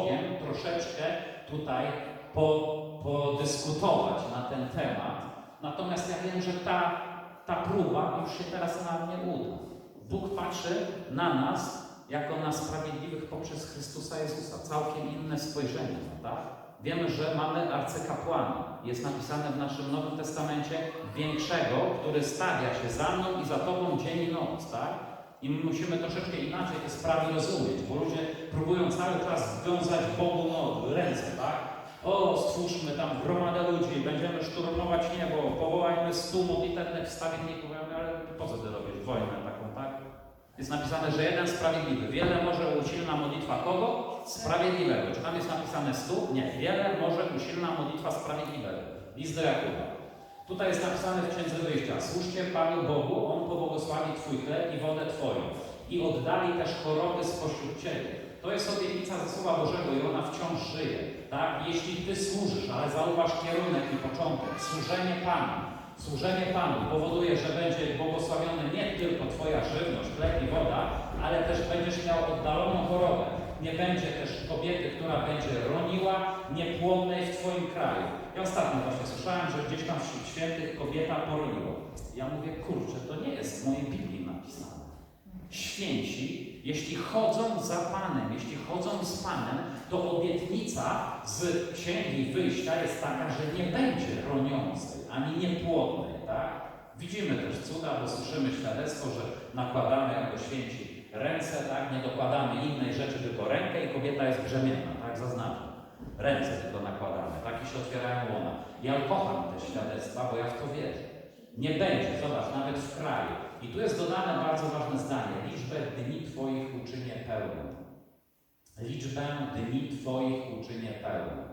Bogiem troszeczkę tutaj po, podyskutować na ten temat. Natomiast ja wiem, że ta, ta próba już się teraz nam nie uda. Bóg patrzy na nas jako na sprawiedliwych poprzez Chrystusa Jezusa. Całkiem inne spojrzenie, tak? Wiemy, że mamy arcykapłana. Jest napisane w naszym Nowym Testamencie większego, który stawia się za mną i za tobą dzień i noc, tak? I my musimy troszeczkę inaczej te sprawy rozumieć, bo ludzie próbują cały czas związać Bogu no, ręce, tak? O, stwórzmy tam gromadę ludzi, będziemy szturmować niebo, powołajmy stu modlitewnych wstawienników. Ja ale po co ty robisz wojnę taką, tak? Jest napisane, że jeden sprawiedliwy. Wiele może usilna modlitwa kogo? Sprawiedliwego. Czy tam jest napisane stu? Nie. Wiele może usilna modlitwa sprawiedliwego. List do Jakuba. Tutaj jest napisane w Księdze Wyjścia. Służcie Panu Bogu, On pobłogosławi Twój chleb i wodę Twoją. I oddali też choroby spośród Ciebie. To jest obietnica ze Słowa Bożego i ona wciąż żyje. Tak? Jeśli Ty służysz, ale zauważ kierunek i początek. Służenie Panu. Służenie Panu powoduje, że będzie błogosławiony nie tylko Twoja żywność, chleb i woda, ale też będziesz miał oddaloną chorobę. Nie będzie też kobiety, która będzie roniła, niepłodnej w Twoim kraju. Ja ostatnio właśnie słyszałem, że gdzieś tam wśród świętych kobieta poroniła. Ja mówię, kurczę, to nie jest w mojej Biblii napisane. Święci, jeśli chodzą za Panem, jeśli chodzą z Panem, to obietnica z Księgi Wyjścia jest taka, że nie będzie roniącej, ani niepłodnej, tak? Widzimy też cuda, bo słyszymy świadectwo, że nakładamy jako święci ręce, tak? Nie dokładamy innej rzeczy, tylko rękę i kobieta jest brzemienna, tak? Zaznaczam. Ręce tylko nakładamy, tak? I się otwierają łona. Ja kocham te świadectwa, bo ja w to wierzę. Nie będzie, zobacz, nawet w kraju. I tu jest dodane bardzo ważne zdanie. Liczbę dni Twoich uczynię pełną. Liczbę dni Twoich uczynię pełną.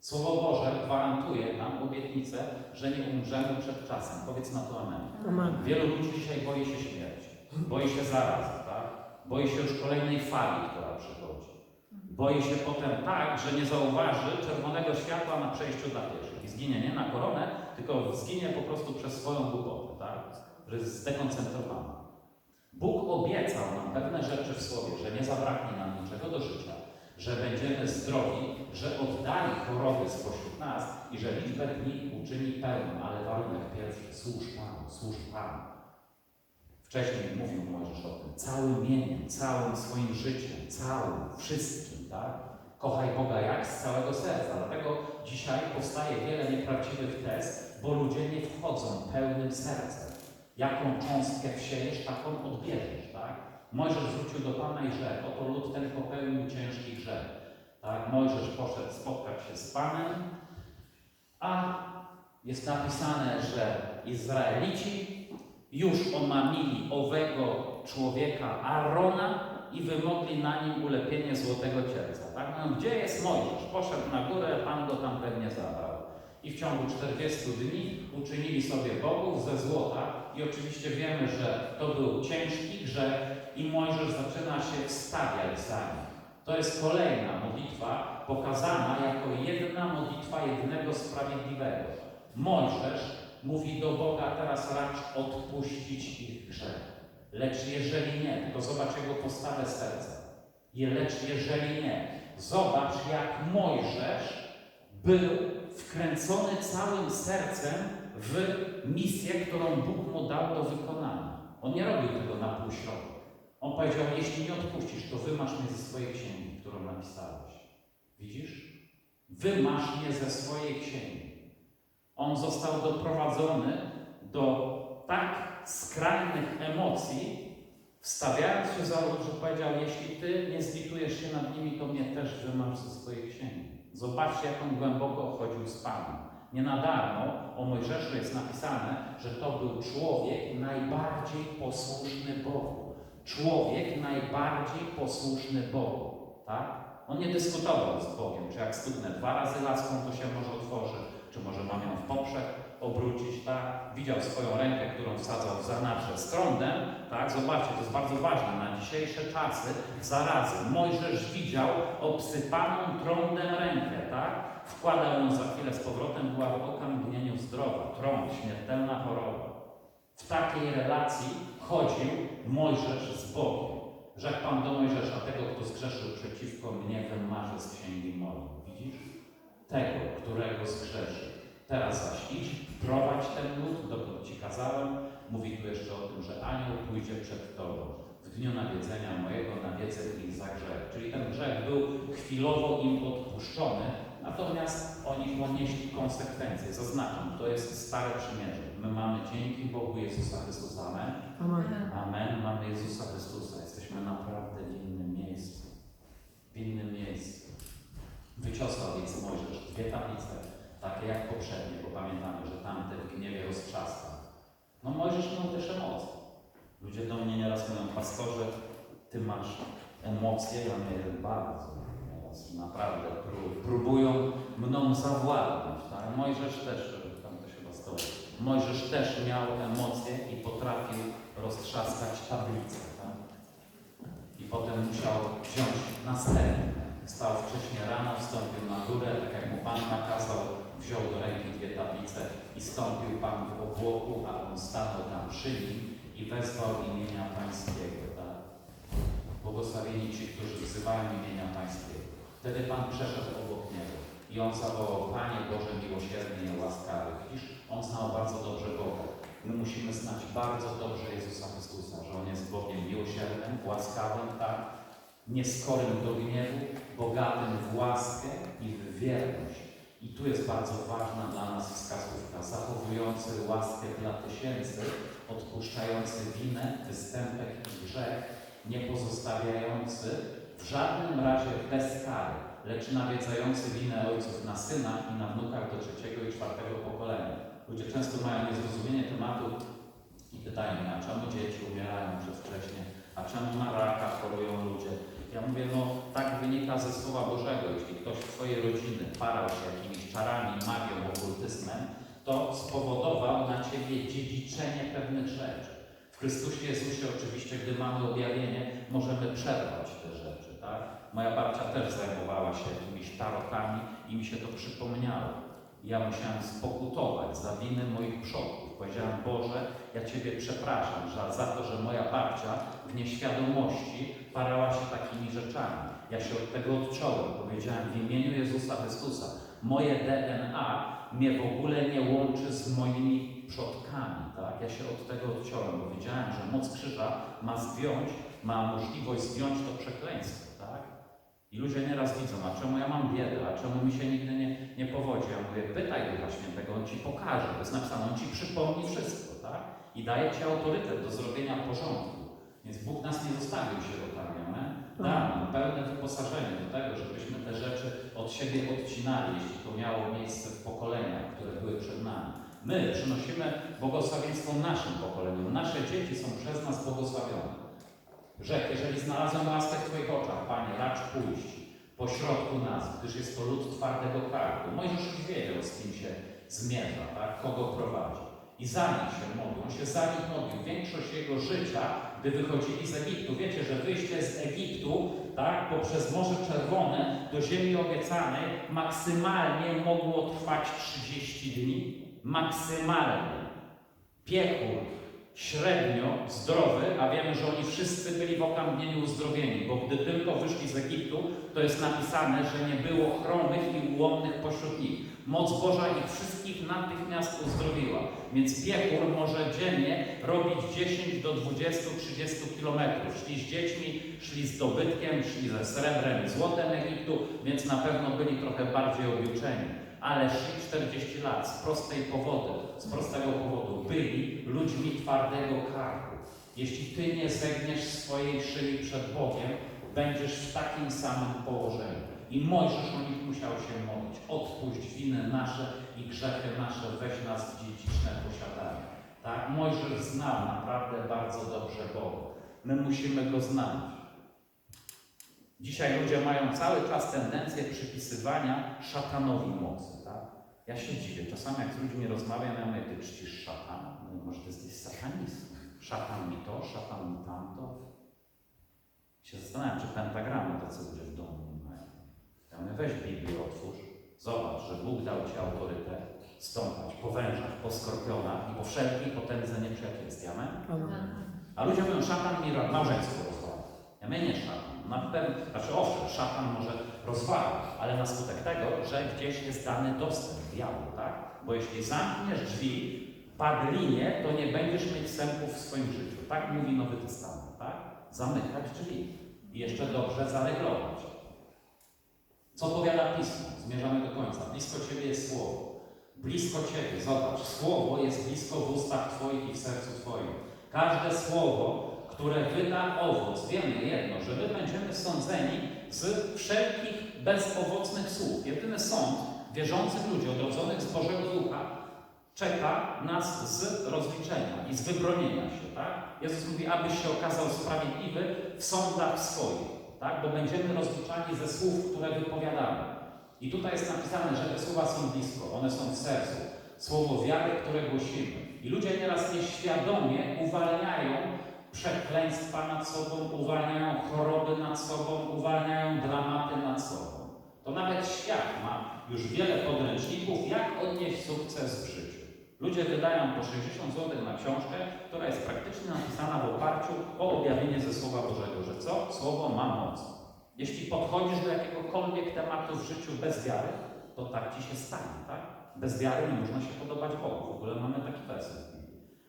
Słowo Boże gwarantuje nam obietnicę, że nie umrzemy przed czasem. Powiedz na to amen. Amen. Wielu ludzi dzisiaj boi się śmierci, boi się zarazy, tak? Boi się już kolejnej fali, która przychodzi. Boi się potem tak, że nie zauważy czerwonego światła na przejściu dla pieszych. I zginie nie na koronę, tylko zginie po prostu przez swoją głupotę, tak? Że jest zdekoncentrowany. Bóg obiecał nam pewne rzeczy w Słowie, że nie zabraknie nam niczego do życia, że będziemy zdrowi, że oddali choroby spośród nas i że liczbę dni uczyni pełną, ale warunek pierwszy, służ Panu, służ Panu. Wcześniej mówił Mojżesz o tym, całym mieniem, całym swoim życiem, całym, wszystkim, tak? Kochaj Boga jak z całego serca. Dlatego dzisiaj powstaje wiele nieprawdziwych tez, bo ludzie nie wchodzą pełnym sercem. Jaką cząstkę wsiejesz, taką odbierzesz, tak? Mojżesz wrócił do Pana i rzekł, oto lud ten popełnił ciężki grzech. Tak? Mojżesz poszedł spotkać się z Panem, a jest napisane, że Izraelici już omamili owego człowieka Arona i wymogli na nim ulepienie złotego cielca. Tak? No, gdzie jest Mojżesz? Poszedł na górę, Pan go tam pewnie zabrał. I w ciągu 40 dni uczynili sobie bogów ze złota i oczywiście wiemy, że to był ciężki grzech i Mojżesz zaczyna się wstawiać za nim. To jest kolejna modlitwa pokazana jako jedna modlitwa jednego sprawiedliwego. Mojżesz mówi do Boga, teraz racz odpuścić ich grzech. Lecz jeżeli nie, to zobacz jego postawę serca. Je, lecz jeżeli nie, zobacz jak Mojżesz był wkręcony całym sercem w misję, którą Bóg mu dał do wykonania. On nie robił tego na półśrodku. On powiedział, jeśli nie odpuścisz, to wymasz mnie ze swojej księgi, którą napisałeś. Widzisz? Wymasz mnie ze swojej księgi. On został doprowadzony do tak skrajnych emocji, wstawiając się za lud, że powiedział, jeśli Ty nie zlitujesz się nad nimi, to mnie też wymasz ze swojej księgi. Zobaczcie, jak on głęboko chodził z Panem. Nie na darmo o Mojżeszu jest napisane, że to był człowiek najbardziej posłuszny Bogu. Człowiek najbardziej posłuszny Bogu. Tak? On nie dyskutował z Bogiem, czy jak stuknę dwa razy laską, to się może otworzy, czy może mam ją w poprzek obrócić, tak? Widział swoją rękę, którą wsadzał w zanadrze z trądem, tak? Zobaczcie, to jest bardzo ważne na dzisiejsze czasy, zarazy. Mojżesz widział obsypaną trądem rękę, tak? Wkładał ją za chwilę z powrotem, była w okamgnieniu zdrowa. Trąd, śmiertelna choroba. W takiej relacji chodził Mojżesz z Bogiem. Rzekł Pan do Mojżesza, tego, kto zgrzeszył przeciwko mnie, wymarzę z księgi mojej. Widzisz? Tego, którego zgrzeszy. Teraz zaś idź, prowadź ten lud, dokąd Ci kazałem. Mówi tu jeszcze o tym, że anioł pójdzie przed Tobą. W dniu nawiedzenia mojego nawiedzę ich za grzech. Czyli ten grzech był chwilowo im odpuszczony, natomiast oni ponieśli konsekwencje. Zaznaczam, to jest stare przymierze. My mamy dzięki Bogu Jezusa Chrystusa. Amen. Amen. Amen. Mamy Jezusa Chrystusa. Jesteśmy naprawdę w innym miejscu. W innym miejscu. Wyciosłał więc Mojżesz dwie tablice, takie jak poprzednie, bo pamiętamy, że tamte w gniewie roztrzaskał. No Mojżesz miał też emocje. Ludzie do mnie nieraz mówią, pastorze, ty masz emocje, ja miałem bardzo. Naprawdę pró- próbują mną zawładnąć. Tak? Mojżesz też, tam to chyba stoi. Mojżesz też miał emocje i potrafił roztrzaskać tablicę. Tak? I potem musiał wziąć następne. Wstał wcześnie rano, wstąpił na górę, tak jak mu Pan nakazał, wziął do ręki dwie tablice i stąpił Pan w obłoku, a on stanął tam przy nim i wezwał imienia Pańskiego. Błogosławieni ci, którzy wzywają imienia Pańskiego. Wtedy Pan przeszedł obok niego i on zawołał, Panie Boże miłosierny i łaskawy. Widzisz, on znał bardzo dobrze Boga. My musimy znać bardzo dobrze Jezusa Chrystusa, że On jest Bogiem miłosiernym, łaskawym, tak? Nieskorym do gniewu, bogatym w łaskę i w wierność. I tu jest bardzo ważna dla nas wskazówka, zachowujący łaskę dla tysięcy, odpuszczający winę, występek i grzech, nie pozostawiający w żadnym razie bez kary, lecz nawiedzający winę ojców na syna i na wnukach do trzeciego i czwartego pokolenia. Ludzie często mają niezrozumienie tematu i pytają mnie, a czemu dzieci umierają przedwcześnie, a czemu na raka chorują ludzie. Ja mówię, no tak wynika ze Słowa Bożego. Jeśli ktoś w swojej rodziny parał się jakimiś czarami, magią, okultyzmem, to spowodował na Ciebie dziedziczenie pewnych rzeczy. Chrystusie Jezusie oczywiście, gdy mamy objawienie, możemy przerwać te rzeczy, tak? Moja babcia też zajmowała się jakimiś tarotami i mi się to przypomniało. Ja musiałem spokutować za winę moich przodków. Powiedziałem, Boże, ja Ciebie przepraszam że za to, że moja babcia w nieświadomości parała się takimi rzeczami. Ja się od tego odciąłem. Powiedziałem w imieniu Jezusa Chrystusa, moje DNA mnie w ogóle nie łączy z moimi przodkami. Tak? Ja się od tego odciąłem, bo wiedziałem, że moc krzyża ma zdjąć, ma możliwość zdjąć to przekleństwo. Tak? I ludzie nieraz widzą, a czemu ja mam biedę, a czemu mi się nigdy nie, nie powodzi. Ja mówię, pytaj Ducha Świętego, On Ci pokaże. To jest napisane, On Ci przypomni wszystko, tak? I daje Ci autorytet do zrobienia porządku. Więc Bóg nas nie zostawił sierotami, amen? Da nam pełne wyposażenie do tego, żebyśmy te rzeczy od siebie odcinali, jeśli to miało miejsce w pokoleniach, które były przed nami. My przynosimy błogosławieństwo naszym pokoleniom. Nasze dzieci są przez nas błogosławione. Rzekł, jeżeli znalazłem łaskę w Twoich oczach, Panie, racz pójść po środku nas, gdyż jest to lud twardego karku. Mojżesz już wiedział, z kim się zmierza, tak? kogo prowadzi. I za nich się modlił. On się za nich modlił. Większość jego życia, gdy wychodzili z Egiptu, wiecie, że wyjście z Egiptu, tak, poprzez Morze Czerwone do ziemi obiecanej maksymalnie mogło trwać 30 dni. Maksymalnie. Piekór średnio zdrowy, a wiemy, że oni wszyscy byli w okamgnieniu uzdrowieni, bo gdy tylko wyszli z Egiptu, to jest napisane, że nie było chromych i ułomnych pośród nich. Moc Boża ich wszystkich natychmiast uzdrowiła. Więc piechur może dziennie robić 10 do 20, 30 kilometrów. Szli z dziećmi, szli z dobytkiem, szli ze srebrem złotem Egiptu, więc na pewno byli trochę bardziej obliczeni. Ale szli 40 lat z prostej powody, z prostego powodu. Byli ludźmi twardego karku. Jeśli Ty nie zegniesz swojej szyi przed Bogiem, będziesz w takim samym położeniu. I Mojżesz o nich musiał się modlić. Odpuść winy nasze i grzechy nasze, weź nas w dziedziczne posiadanie. Tak? Mojżesz znał naprawdę bardzo dobrze Boga. My musimy Go znać. Dzisiaj ludzie mają cały czas tendencję przypisywania szatanowi mocy. Tak? Ja się dziwię. Czasami jak z ludźmi rozmawiam, ja mówię, ty czcisz szatana. No, może ty jesteś satanistą. Szatan mi to, szatan mi tamto. Się zastanawiam, czy pentagramy tacy ludzie w domu nie mają. Ja mówię, weź Biblię, otwórz, zobacz, że Bóg dał Ci autorytet stąpać po wężach, po skorpionach i po wszelkiej potędze nieprzyjacielskiej. Amen? Amen. A ludzie mówią, szatan mi małżeństwo rozwala. Ja mówię, nie szatan. Na pewno, znaczy owszem, szatan może rozwalić, ale na skutek tego, że gdzieś jest dany dostęp diabłu, tak? Bo jeśli zamkniesz drzwi, padlinie, to nie będziesz mieć wstępu w swoim życiu. Tak mówi Nowy Testament, tak? Zamykać drzwi i jeszcze dobrze zareglować. Co powiada Pismo? Zmierzamy do końca. Blisko Ciebie jest Słowo. Blisko Ciebie, zobacz, Słowo jest blisko w ustach Twoich i w sercu Twoim. Każde Słowo, które wyda owoc, wiemy jedno, że my będziemy sądzeni z wszelkich bezowocnych słów. Jedyny sąd wierzących ludzi, odrodzonych z Bożego Ducha, czeka nas z rozliczenia i z wybronienia się, tak? Jezus mówi, abyś się okazał sprawiedliwy w sądach swoich, tak? Bo będziemy rozliczani ze słów, które wypowiadamy. I tutaj jest napisane, że te słowa są blisko, one są w sercu. Słowo wiary, które głosimy. I ludzie nieraz nieświadomie uwalniają przekleństwa nad sobą, uwalniają choroby nad sobą, uwalniają dramaty nad sobą. To nawet świat ma już wiele podręczników, jak odnieść sukces w życiu. Ludzie wydają po 60 zł na książkę, która jest praktycznie napisana w oparciu o objawienie ze Słowa Bożego, że co? Słowo ma moc. Jeśli podchodzisz do jakiegokolwiek tematu w życiu bez wiary, to tak ci się stanie, tak? Bez wiary nie można się podobać Bogu. W ogóle mamy taki werset.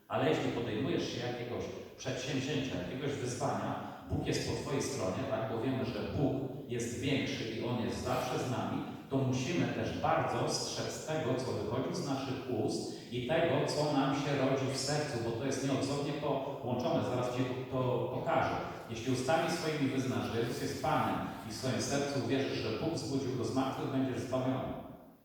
Ale jeśli podejmujesz się jakiegoś przedsięwzięcia, jakiegoś wyzwania, Bóg jest po Twojej stronie, tak? Bo wiemy, że Bóg jest większy i On jest zawsze z nami, to musimy też bardzo strzec tego, co wychodzi z naszych ust i tego, co nam się rodzi w sercu, bo to jest nieodzownie połączone. Zaraz Ci to pokażę. Jeśli ustami swoimi wyznasz, że Jezus jest Panem i w swoim sercu uwierzysz, że Bóg zbudził go z martwych, będziesz zbawiony.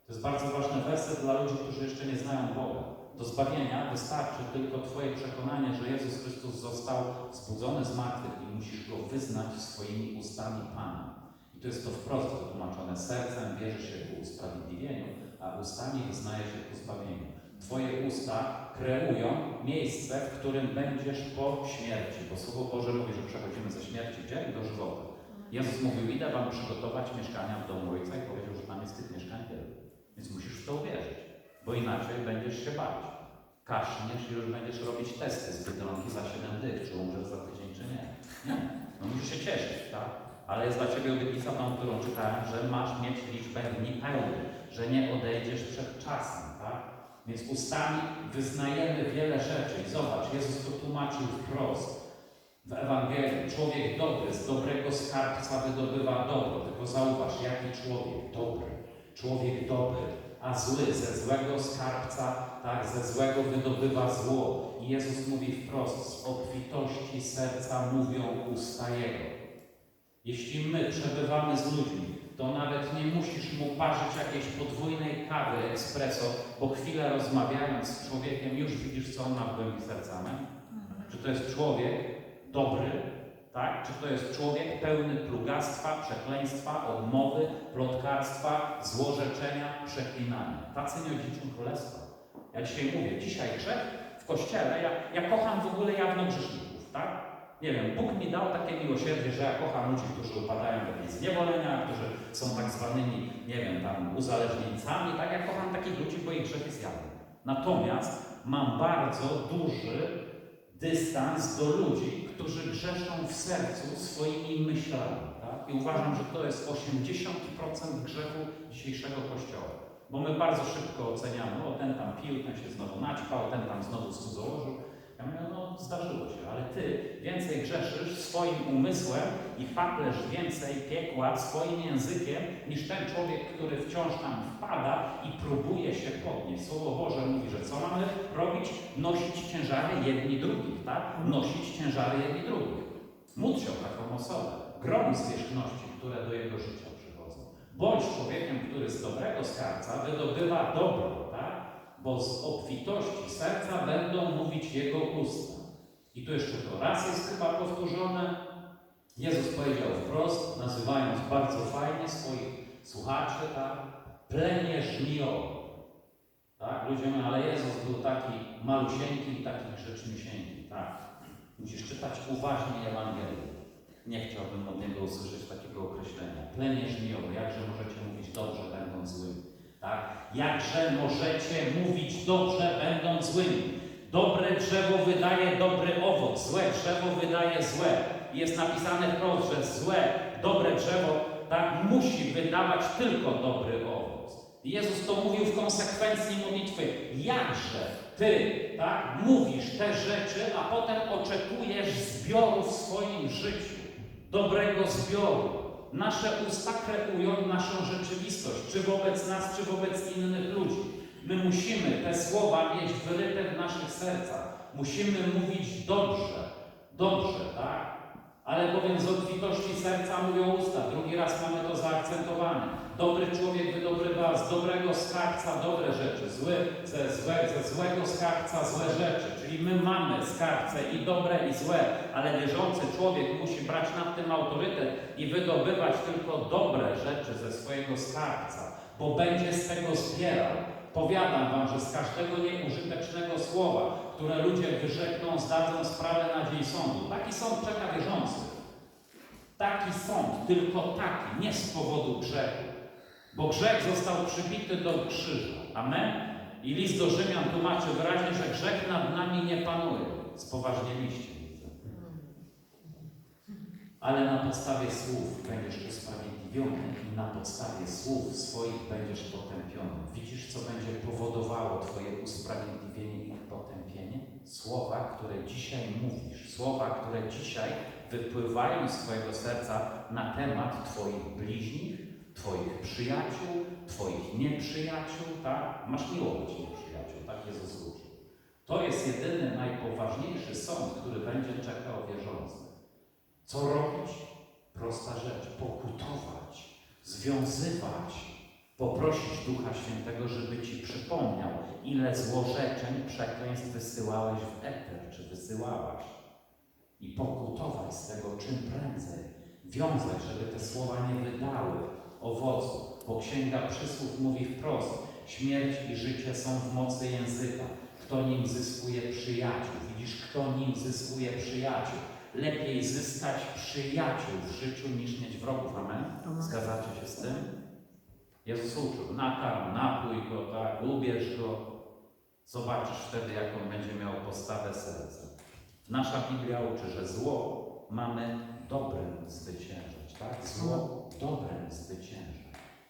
To jest bardzo ważny werset dla ludzi, którzy jeszcze nie znają Boga. Do zbawienia wystarczy tylko Twoje przekonanie, że Jezus Chrystus został zbudzony z martwych i musisz Go wyznać swoimi ustami Panem. I to jest to wprost wytłumaczone. Sercem wierzy się ku usprawiedliwieniu, a ustami wyznaje się ku zbawieniu. Twoje usta kreują miejsce, w którym będziesz po śmierci, bo Słowo Boże mówi, że przechodzimy ze śmierci gdzie? Do żywota. Jezus mówił, idę Wam przygotować mieszkania w domu Ojca i powiedział, że tam jest tych mieszkań wiele. Więc musisz w to uwierzyć, bo inaczej będziesz się bać. Kaszniesz i już będziesz robić testy z Biedronki za 7 dych, czy umrzesz za tydzień, czy nie. Nie. No musisz się cieszyć, tak? Ale jest dla Ciebie obietnica tą, którą czytałem, że masz mieć liczbę dni pełnych, że nie odejdziesz przed czasem, tak? Więc ustami wyznajemy wiele rzeczy. I zobacz, Jezus to tłumaczył wprost w Ewangelii. Człowiek dobry z dobrego skarbca wydobywa dobro. Tylko zauważ, jaki człowiek dobry. Człowiek dobry, a zły ze złego skarbca, tak, ze złego wydobywa zło. I Jezus mówi wprost, z obfitości serca mówią usta Jego. Jeśli my przebywamy z ludźmi, to nawet nie musisz mu parzyć jakiejś podwójnej kawy espresso, bo chwilę rozmawiając z człowiekiem już widzisz, co on ma w głębi serca. Czy to jest człowiek dobry, tak? Czy to jest człowiek pełny plugastwa, przekleństwa, odmowy, plotkarstwa, złorzeczenia, przeklinania. Tacy nie odziedziczą królestwa. Ja dzisiaj mówię, dzisiaj grzech w kościele, ja, ja kocham w ogóle jawno tak? Nie wiem, Bóg mi dał takie miłosierdzie, że ja kocham ludzi, którzy upadają w jakieś zniewolenia, którzy są tak zwanymi, nie wiem, tam uzależnieńcami, tak? Ja kocham takich ludzi, bo ich grzech jest jawny. Natomiast mam bardzo duży dystans do ludzi, którzy grzeszą w sercu swoimi myślami. Tak? I uważam, że to jest 80% grzechu dzisiejszego Kościoła. Bo my bardzo szybko oceniamy, o ten tam pił, ten się znowu naćpał, ten tam znowu cudzołożył. Ja mówię, no zdarzyło się, ale ty więcej grzeszysz swoim umysłem i paplesz więcej piekła swoim językiem niż ten człowiek, który wciąż tam wpada i próbuje się podnieść. Słowo Boże mówi, że co mamy robić? Nosić ciężary jedni drugich, tak? Nosić ciężary jedni drugich. Módl się o taką osobę. Grom zwierzchności, które do jego życia przychodzą. Bądź człowiekiem, który z dobrego skarbca wydobywa dobro? Bo z obfitości serca będą mówić Jego usta. I tu jeszcze to raz jest chyba powtórzone. Jezus powiedział wprost, nazywając bardzo fajnie swoich słuchaczy, tak? Plemię żmijowe. Tak? Ludzie mówią, ale Jezus był taki malusieńki i taki grzeczniusieńki. Tak? Musisz czytać uważnie Ewangelię. Nie chciałbym od Niego usłyszeć takiego określenia. Plemię żmijowe, jakże możecie mówić dobrze, będąc złymi. Tak? Jakże możecie mówić dobrze, będąc złymi? Dobre drzewo wydaje dobry owoc, złe drzewo wydaje złe. Jest napisane wprost, że złe, dobre drzewo tak musi wydawać tylko dobry owoc. Jezus to mówił w konsekwencji modlitwy. Jakże ty tak mówisz te rzeczy, a potem oczekujesz zbioru w swoim życiu, dobrego zbioru. Nasze usta kreują naszą rzeczywistość, czy wobec nas, czy wobec innych ludzi. My musimy te słowa mieć wyryte w naszych sercach. Musimy mówić dobrze, dobrze, tak? Ale bowiem z obfitości serca mówią usta. Drugi raz mamy to zaakcentowane. Dobry człowiek wydobywa z dobrego skarbca dobre rzeczy, zły ze, złe, ze złego skarbca złe rzeczy. Czyli my mamy skarbce i dobre i złe, ale wierzący człowiek musi brać nad tym autorytet i wydobywać tylko dobre rzeczy ze swojego skarbca, bo będzie z tego zbierał. Powiadam wam, że z każdego nieużytecznego słowa, które ludzie wyrzekną, zdadzą sprawę na dzień sądu. Taki sąd czeka wierzących. Taki sąd, tylko taki, nie z powodu grzechu. Bo grzech został przybity do krzyża. Amen? I list do Rzymian tłumaczy wyraźnie, że grzech nad nami nie panuje. Spoważnieliście. Ale na podstawie słów będziesz usprawiedliwiony i na podstawie słów swoich będziesz potępiony. Widzisz, co będzie powodowało Twoje usprawiedliwienie i potępienie? Słowa, które dzisiaj mówisz, słowa, które dzisiaj wypływają z Twojego serca na temat Twoich bliźnich, Twoich przyjaciół, Twoich nieprzyjaciół, tak? Masz miłować nieprzyjaciół, tak Jezus uczył. To jest jedyny, najpoważniejszy sąd, który będzie czekał wierzących. Co robić? Prosta rzecz. Pokutować, związywać, poprosić Ducha Świętego, żeby Ci przypomniał, ile złorzeczeń, przekleństw wysyłałeś w eter, czy wysyłałaś. I pokutować z tego czym prędzej. Wiązać, żeby te słowa nie wydały owocu, bo Księga Przysłów mówi wprost, śmierć i życie są w mocy języka. Kto nim zyskuje przyjaciół? Widzisz, kto nim zyskuje przyjaciół? Lepiej zyskać przyjaciół w życiu niż mieć wrogów. Amen? Zgadzacie się z tym? Jezus uczył, nakarm, napój go, tak, ubierz go. Zobaczysz wtedy, jaką będzie miał postawę serca. Nasza Biblia uczy, że zło mamy dobrem zwyciężać, tak? Zło dobrem zwycięża.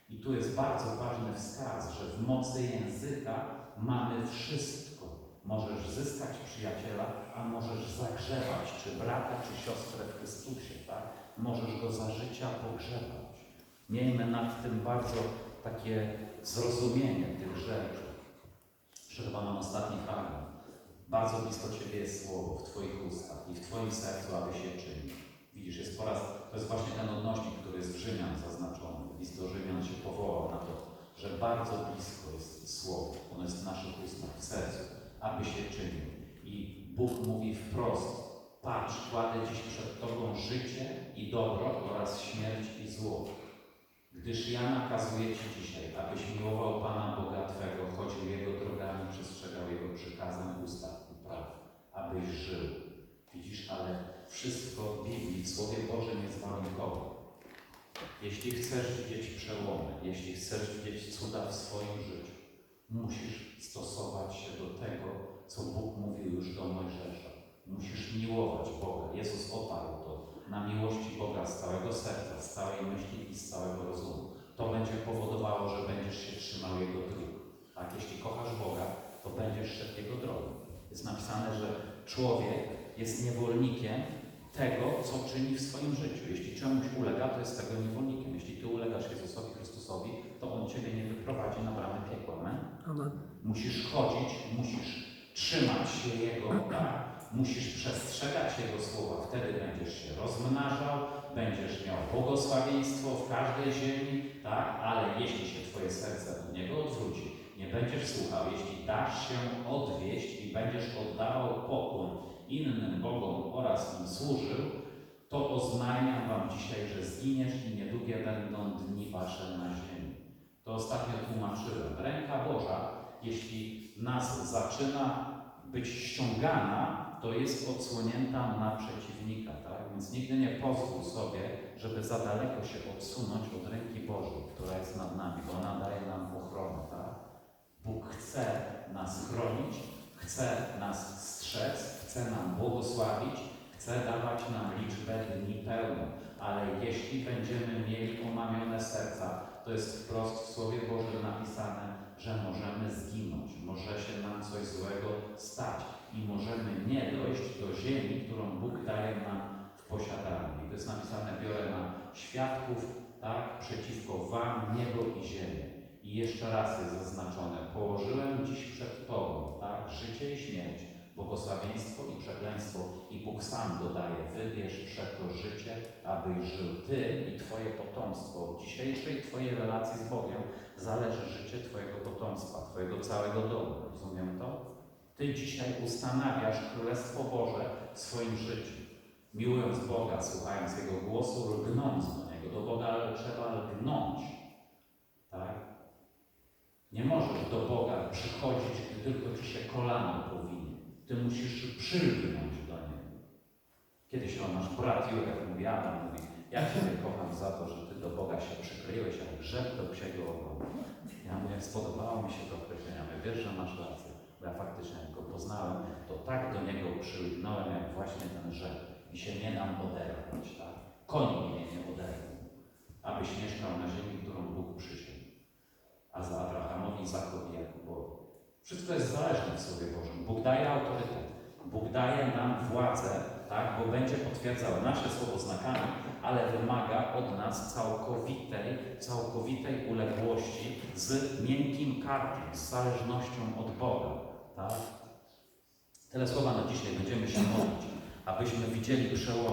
I tu jest bardzo ważny wskaz, że w mocy języka mamy wszystko. Możesz zyskać przyjaciela, a możesz zagrzewać czy brata, czy siostrę w Chrystusie, tak? Możesz go za życia pogrzebać. Miejmy nad tym bardzo takie zrozumienie tych rzeczy. Przerwa nam ostatni fragment. Bardzo blisko Ciebie jest słowo w Twoich ustach i w Twoim sercu, aby się czynić. Widzisz, jest po raz, to jest właśnie ten odnośnik, który jest w Rzymian zaznaczony. List do Rzymian się powołał na to, że bardzo blisko jest słowo. Ono jest w naszych ustach, w sercu, aby się czynił. I Bóg mówi wprost, patrz, kładę dziś przed Tobą życie i dobro oraz śmierć i zło. Gdyż ja nakazuję Ci dzisiaj, abyś miłował Pana Boga Twego, chodził Jego drogami, przestrzegał Jego przykazem, ustaw i praw, abyś żył. Widzisz, ale wszystko w Biblii, w Słowie Bożym jest warunkowe. Jeśli chcesz widzieć przełomy, jeśli chcesz widzieć cuda w swoim życiu, musisz stosować się do tego, co Bóg mówił już do Mojżesza. Musisz miłować Boga. Jezus oparł to na miłości Boga z całego serca, z całej myśli i z całego rozumu. To będzie powodowało, że będziesz się trzymał Jego dróg. Tak, jeśli kochasz Boga, to będziesz szedł Jego drogą. Jest napisane, że człowiek jest niewolnikiem tego, co czyni w swoim życiu. Jeśli czemuś ulega, to jest tego niewolnikiem. Jeśli Ty ulegasz Jezusowi Chrystusowi, to On Ciebie nie wyprowadzi na bramę piekła. Amen? Musisz chodzić, musisz trzymać się Jego, tak? musisz przestrzegać Jego słowa. Wtedy będziesz się rozmnażał, będziesz miał błogosławieństwo w każdej ziemi, tak? ale jeśli się Twoje serce od Niego odwróci, nie będziesz słuchał, jeśli dasz się odwieść i będziesz oddawał pokłon innym Bogom oraz im służył, to oznajmiam Wam dzisiaj, że zginiesz i niedługie będą dni Wasze na ziemi. To ostatnio tłumaczyłem. Ręka Boża, jeśli nas zaczyna być ściągana, to jest odsłonięta na przeciwnika, tak? Więc nigdy nie pozwól sobie, żeby za daleko się odsunąć od ręki Bożej, która jest nad nami, bo ona daje nam ochronę, tak? Bóg chce nas chronić, chce nas strzec, chce nam błogosławić, Chce dawać nam liczbę dni pełną, ale jeśli będziemy mieli omamione serca, to jest wprost w Słowie Bożym napisane, że możemy zginąć, może się nam coś złego stać i możemy nie dojść do ziemi, którą Bóg daje nam w posiadaniu. To jest napisane, biorę na świadków, tak, przeciwko Wam niebo i ziemię. I jeszcze raz jest zaznaczone, położyłem dziś przed Tobą, tak, życie i śmierć, błogosławieństwo i przekleństwo. I Bóg sam dodaje, wybierz przeto życie, abyś żył Ty i Twoje potomstwo. Od dzisiejszej Twojej relacji z Bogiem zależy życie Twojego potomstwa, Twojego całego domu. Rozumiem to? Ty dzisiaj ustanawiasz Królestwo Boże w swoim życiu. Miłując Boga, słuchając Jego głosu, lgnąc do Niego. Do Boga trzeba lgnąć. Tak? Nie możesz do Boga przychodzić, gdy tylko Ci się kolano powinien. Ty musisz przylgnąć do Niego. Kiedyś on nasz brat Jurek mówi, Adam mówi, ja Ciebie kocham za to, że Ty do Boga się przykryłeś, jak grzech do psiego ogon. Ja mówię, spodobało mi się to określenie, mówię, wiesz, że masz rację. Bo ja faktycznie, jak go poznałem, to tak do niego przylgnąłem, jak właśnie ten rzek. I się nie dam oderwać, tak? Koń mnie nie oderwał, abyś mieszkał na ziemi, którą Bóg przysiągł. A za Abrahamowi, Izakowi, Jakubowi. Wszystko jest zależne w Słowie Bożym. Bóg daje autorytet. Bóg daje nam władzę, tak? Bo będzie potwierdzał nasze słowo znakami, ale wymaga od nas całkowitej, całkowitej uległości z miękkim karkiem, z zależnością od Boga. Tak? Tyle słowa na dzisiaj. Będziemy się modlić, abyśmy widzieli przełom.